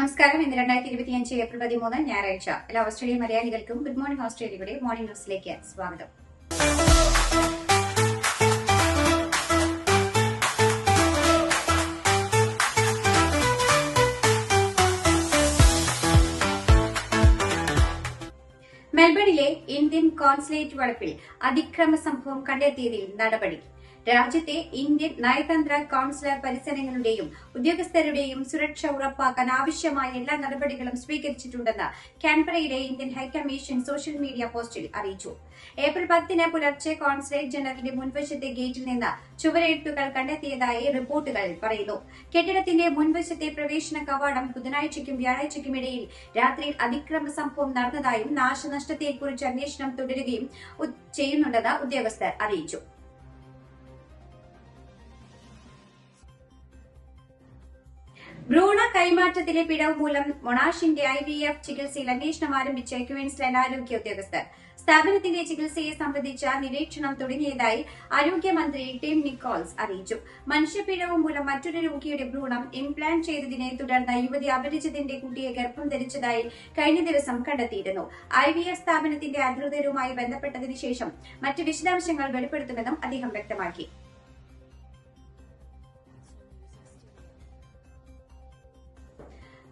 നമസ്കാരം. ഇന്ന് രണ്ടായിരത്തി ഇരുപത്തിയഞ്ച് ഏപ്രിൽ പതിമൂന്ന് ഞായറാഴ്ച. എല്ലാ ഓസ്ട്രേലിയൻ മലയാളികൾക്കും ഗുഡ് മോർണിംഗ് ഓസ്ട്രേലിയയുടെ മോർണിംഗ് ന്യൂസിലേക്ക് സ്വാഗതം. മെൽബണിലെ ഇന്ത്യൻ കോൺസുലേറ്റ് വളപ്പിൽ അതിക്രമ സംഭവം കണ്ടെത്തിയതിൽ നടപടി. രാജ്യത്തെ ഇന്ത്യൻ നയതന്ത്ര കൌൺസിലർ പരിസരങ്ങളുടെയും ഉദ്യോഗസ്ഥരുടെയും സുരക്ഷ ഉറപ്പാക്കാൻ ആവശ്യമായ എല്ലാ നടപടികളും സ്വീകരിച്ചിട്ടുണ്ടെന്ന് കാൻബറയിലെ Indian high commission social media പോസ്റ്റിൽ അറിയിച്ചു. ഏപ്രിൽ പത്തിന് പുലർച്ചെ കോൺസുലേറ്റ് ജനറലിന്റെ മുൻവശത്തെ ഗേറ്റിൽ നിന്ന് ചുവരെഴുത്തുകൾ കണ്ടെത്തിയതായി റിപ്പോർട്ടുകൾ പറയുന്നു. കെട്ടിടത്തിന്റെ മുൻവശത്തെ പ്രവേശന കവാടം ബുധനാഴ്ചയ്ക്കും വ്യാഴാഴ്ചയ്ക്കും ഇടയിൽ രാത്രിയിൽ അതിക്രമ സംഭവം നടന്നതായും നാശനഷ്ടത്തെക്കുറിച്ച് അന്വേഷണം തുടരുകയും ചെയ്യുന്നുണ്ടെന്ന് ഉദ്യോഗസ്ഥർ അറിയിച്ചു. ഭ്രൂണ കൈമാറ്റത്തിലെ പിഴവ് മൂലം മൊണാഷിന്റെ ഐ വി എഫ് ചികിത്സയിൽ അന്വേഷണം ആരംഭിച്ച ക്വീൻസ്ലാൻഡ് ആരോഗ്യ ഉദ്യോഗസ്ഥർ. സ്ഥാപനത്തിന്റെ ചികിത്സയെ സംബന്ധിച്ച നിരീക്ഷണം തുടങ്ങിയതായി ആരോഗ്യമന്ത്രി ടിം നിക്കോൾസ് അറിയിച്ചു. മനുഷ്യപ്പിഴവ് മൂലം മറ്റൊരു രോഗിയുടെ ഭ്രൂണം ഇംപ്ലാന്റ് ചെയ്തതിനെ തുടർന്ന് യുവതി അപരിചിതന്റെ കുട്ടിയെ ഗർഭം ധരിച്ചതായി കഴിഞ്ഞ ദിവസം കണ്ടെത്തിയിരുന്നു. ഐ വി എഫ് സ്ഥാപനത്തിന്റെ അധികൃതരുമായി ബന്ധപ്പെട്ടതിനു ശേഷം മറ്റ് വിശദാംശങ്ങൾ വെളിപ്പെടുത്തുമെന്നും അദ്ദേഹം വ്യക്തമാക്കി.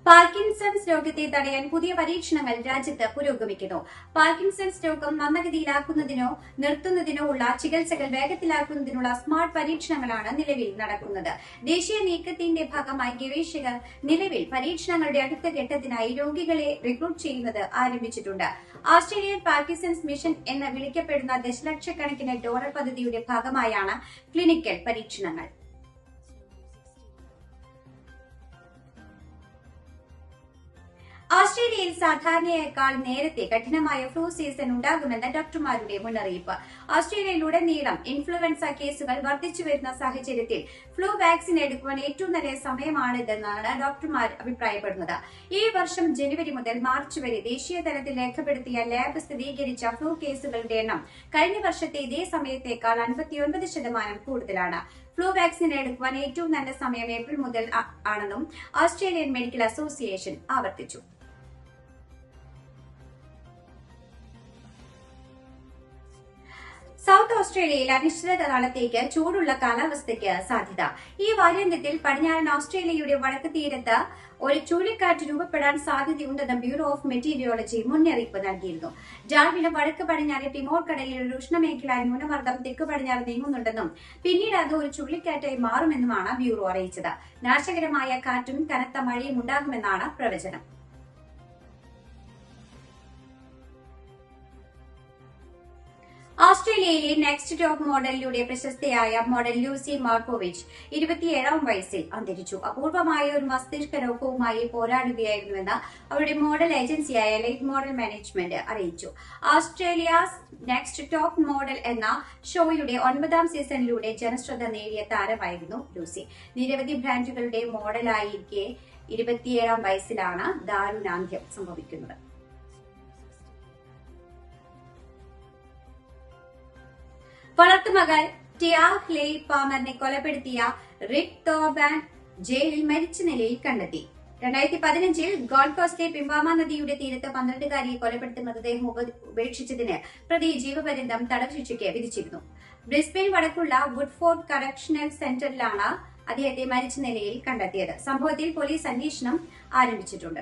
പാർക്കിൻസൺസ് രോഗത്തെ തടയാൻ പുതിയ പരീക്ഷണങ്ങൾ രാജ്യത്ത് പുരോഗമിക്കുന്നു. പാർക്കിൻസൺസ് രോഗം മന്ദഗതിയിലാക്കുന്നതിനോ നിർത്തുന്നതിനോ ഉള്ള ചികിത്സകൾ വേഗത്തിലാക്കുന്നതിനുള്ള സ്മാർട്ട് പരീക്ഷണങ്ങളാണ് നിലവിൽ നടക്കുന്നത്. ദേശീയ നീക്കത്തിന്റെ ഭാഗമായി ഗവേഷകർ നിലവിൽ പരീക്ഷണങ്ങളുടെ അടുത്ത ഘട്ടത്തിനായി രോഗികളെ റിക്രൂട്ട് ചെയ്യുന്നത് ആരംഭിച്ചിട്ടുണ്ട്. ഓസ്ട്രേലിയൻ പാർക്കിൻസൺസ് മിഷൻ എന്ന് വിളിക്കപ്പെടുന്ന ദശലക്ഷക്കണക്കിന് ഡോളർ പദ്ധതിയുടെ ഭാഗമായാണ് ക്ലിനിക്കൽ പരീക്ഷണങ്ങൾ. ഓസ്ട്രേലിയയിൽ സാധാരണയേക്കാൾ നേരത്തെ കഠിനമായ ഫ്ലൂ സീസൺ ഉണ്ടാകുമെന്ന് ഡോക്ടർമാരുടെ മുന്നറിയിപ്പ്. ഓസ്ട്രേലിയയിലുടനീളം ഇൻഫ്ലുവൻസ കേസുകൾ വർദ്ധിച്ചു വരുന്ന സാഹചര്യത്തിൽ ഫ്ലൂ വാക്സിൻ എടുക്കുവാൻ ഏറ്റവും നല്ല സമയമാണിതെന്നാണ് ഡോക്ടർമാർ അഭിപ്രായപ്പെടുന്നത്. ഈ വർഷം ജനുവരി മുതൽ മാർച്ച് വരെ ദേശീയ തലത്തിൽ രേഖപ്പെടുത്തിയ ലാബ് സ്ഥിരീകരിച്ച ഫ്ലൂ കേസുകളുടെ എണ്ണം കഴിഞ്ഞ വർഷത്തെ ഇതേ സമയത്തേക്കാൾ അൻപത്തിയൊൻപത് ശതമാനം കൂടുതലാണ്. ഫ്ലൂ വാക്സിൻ എടുക്കുവാൻ ഏറ്റവും നല്ല സമയം ഏപ്രിൽ മുതൽ ആണെന്നും ഓസ്ട്രേലിയൻ മെഡിക്കൽ അസോസിയേഷൻ ആവർത്തിച്ചു. ഓസ്ട്രേലിയയിൽ അനിശ്ചിത ചൂടുള്ള കാലാവസ്ഥയ്ക്ക് സാധ്യത. ഈ വാരാന്ത്യത്തിൽ പടിഞ്ഞാറൻ ഓസ്ട്രേലിയയുടെ വടക്ക് തീരത്ത് ഒരു ചുഴലിക്കാറ്റ് രൂപപ്പെടാൻ സാധ്യതയുണ്ടെന്ന് ബ്യൂറോ ഓഫ് മെറ്റീരിയോളജി മുന്നറിയിപ്പ് നൽകിയിരുന്നു. ജാർവിന് വടക്ക് പടിഞ്ഞാറ് ടിമോർ കടലിൽ ഒരു ഉഷ്ണമേഖലാ ന്യൂനമർദ്ദം തെക്ക് പടിഞ്ഞാറ് നീങ്ങുന്നുണ്ടെന്നും പിന്നീട് അത് ഒരു ചുഴലിക്കാറ്റായി മാറുമെന്നുമാണ് ബ്യൂറോ അറിയിച്ചത്. നാശകരമായ കാറ്റും കനത്ത മഴയും ഉണ്ടാകുമെന്നാണ് പ്രവചനം. ഓസ്ട്രേലിയയിലെ നെക്സ്റ്റ് ടോപ്പ് മോഡലിലൂടെ പ്രശസ്തയായ മോഡൽ ലൂസി മാർക്കോവിച്ച് ഇരുപത്തിയേഴാം വയസ്സിൽ അന്തരിച്ചു. അപൂർവമായ ഒരു മസ്തിഷ്ക രോഗവുമായി പോരാടുകയായിരുന്നുവെന്ന് അവരുടെ മോഡൽ ഏജൻസിയായ ലൈറ്റ് മോഡൽ മാനേജ്മെന്റ് അറിയിച്ചു. ഓസ്ട്രേലിയ നെക്സ്റ്റ് ടോപ്പ് മോഡൽ എന്ന ഷോയുടെ ഒൻപതാം സീസണിലൂടെ ജനശ്രദ്ധ നേടിയ താരമായിരുന്നു ലൂസി. നിരവധി ബ്രാൻഡുകളുടെ മോഡലായിരിക്കെ ഇരുപത്തിയേഴാം വയസ്സിലാണ് ദാരുണാന്ത്യം സംഭവിക്കുന്നത്. വളർത്തുമകൾ ടിയാഹ്ലേ പാമറിനെ കൊലപ്പെടുത്തിയ റിക് തോബാൻ ജയിലിൽ മരിച്ച നിലയിൽ കണ്ടെത്തി. രണ്ടായിരത്തി പതിനഞ്ചിൽ ഗോൾഡ് കോസ്റ്റിലെ പിംബാമ നദിയുടെ തീരത്ത് പന്ത്രണ്ടുകാരിയെ കൊലപ്പെടുത്തി മൃതദേഹം ഉപ- ഉപേക്ഷിച്ചതിന് പ്രതി ജീവപര്യന്തം തടവ് ശിക്ഷയ്ക്ക് വിധിച്ചിരുന്നു. ബ്രിസ്ബെയിൻ വടക്കുള്ള വുഡ്ഫോർഡ് കറക്ഷണൽ സെന്ററിലാണ് അദ്ദേഹത്തെ മരിച്ച നിലയിൽ കണ്ടെത്തിയത്. സംഭവത്തിൽ പോലീസ് അന്വേഷണം ആരംഭിച്ചിട്ടുണ്ട്.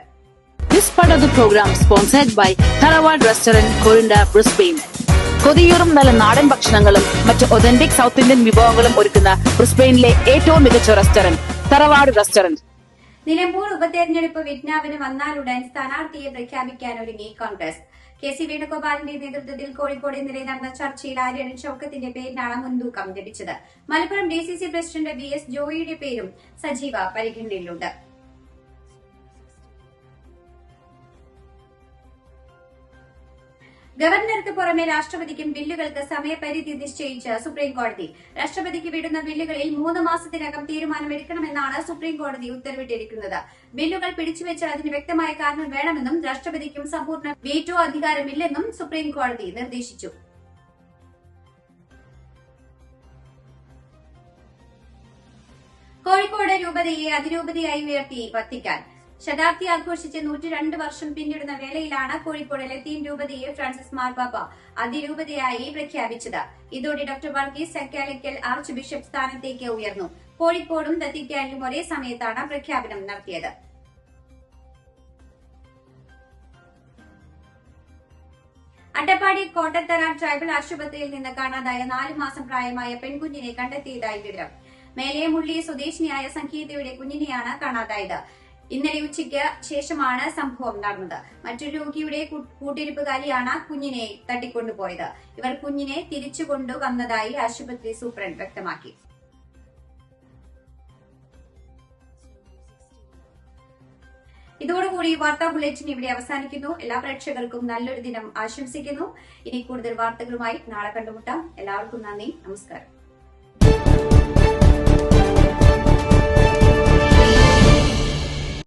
This part of the program sponsored by Tharawad Restaurant, Corinda, Brisbane. കൊതിയൂറും നല്ല നാടൻ ഭക്ഷണങ്ങളും മറ്റ് ഒതന്റിക് സൗത്ത് ഇന്ത്യൻ വിഭവങ്ങളും ഒരുക്കുന്ന ബ്രിസ്ബെയിനിലെ ഏറ്റവും മികച്ച റെസ്റ്റോറന്റ് തറവാട് റെസ്റ്റോറന്റ് നിലമ്പൂർ ഉപതെരഞ്ഞെടുപ്പ് വിജ്ഞാപനം വന്നാലുടൻ സ്ഥാനാർത്ഥിയെ പ്രഖ്യാപിക്കാൻ ഒരുങ്ങി കോൺഗ്രസ്. കെ സി വേണുഗോപാലിന്റെ നേതൃത്വത്തിൽ കോഴിക്കോട് ഇന്നലെ നടന്ന ചർച്ചയിൽ ആര്യൻ ചൌക്കത്തിന്റെ പേരിനാണ് മുൻതൂക്കം ലഭിച്ചത്. Malappuram D C C president V S ജോയിയുടെ പേരും സജീവ പരിഗണനയിലുണ്ട്. ഗവർണർക്ക് പുറമെ രാഷ്ട്രപതിക്കും ബില്ലുകൾക്ക് സമയപരിധി നിശ്ചയിച്ച് സുപ്രീംകോടതി. രാഷ്ട്രപതിക്ക് വിടുന്ന ബില്ലുകളിൽ മൂന്ന് മാസത്തിനകം തീരുമാനമെടുക്കണമെന്നാണ് സുപ്രീംകോടതി ഉത്തരവിട്ടിരിക്കുന്നത്. ബില്ലുകൾ പിടിച്ചുവെച്ച് അതിന് വ്യക്തമായ കാരണം വേണമെന്നും രാഷ്ട്രപതിക്കും സമ്പൂർണ വീറ്റോ അധികാരമില്ലെന്നും സുപ്രീംകോടതി നിർദ്ദേശിച്ചു. കോഴിക്കോട് രൂപതയെ അതിരൂപതയായി ഉയർത്തി വത്തിക്കാൻ. ശതാബ്ദി ആഘോഷിച്ച് നൂറ്റി രണ്ട് വർഷം പിന്നിടുന്ന വേളയിലാണ് കോഴിക്കോട് ലത്തീൻ രൂപതയെ ഫ്രാൻസിസ് മാർപാപ്പ അതിരൂപതയായി പ്രഖ്യാപിച്ചത്. ഇതോടെ doctor Varghese Akkalikkal archbishop സ്ഥാനത്തേക്ക് ഉയർന്നു. കോഴിക്കോടും വത്തിക്കാനിലും ഒരേ സമയത്താണ് പ്രഖ്യാപനം നടത്തിയത്. അട്ടപ്പാടി കോട്ടത്തറ ട്രൈബൽ ആശുപത്രിയിൽ നിന്ന് കാണാതായ നാലു മാസം പ്രായമായ പെൺകുഞ്ഞിനെ കണ്ടെത്തിയതായി വിവരം. മേലേമുള്ളി സ്വദേശിനിയായ സംഗീതയുടെ കുഞ്ഞിനെയാണ് കാണാതായത്. ഇന്നലെ ഉച്ചയ്ക്ക് ശേഷമാണ് സംഭവം നടന്നത്. മറ്റൊരു രോഗിയുടെ കൂട്ടിരിപ്പുകാരിയാണ് കുഞ്ഞിനെ തട്ടിക്കൊണ്ടുപോയത്. ഇവർ കുഞ്ഞിനെ തിരിച്ചു കൊണ്ടുവന്നതായി ആശുപത്രി സൂപ്രണ്ട് വ്യക്തമാക്കി. ഇതോടുകൂടി വാർത്താ ബുള്ളറ്റിൻ ഇവിടെ അവസാനിക്കുന്നു. എല്ലാ പ്രേക്ഷകർക്കും നല്ലൊരു ദിനം ആശംസിക്കുന്നു. ഇനി കൂടുതൽ വാർത്തകളുമായി നാളെ കണ്ടുമുട്ടാം. എല്ലാവർക്കും നന്ദി. നമസ്കാരം.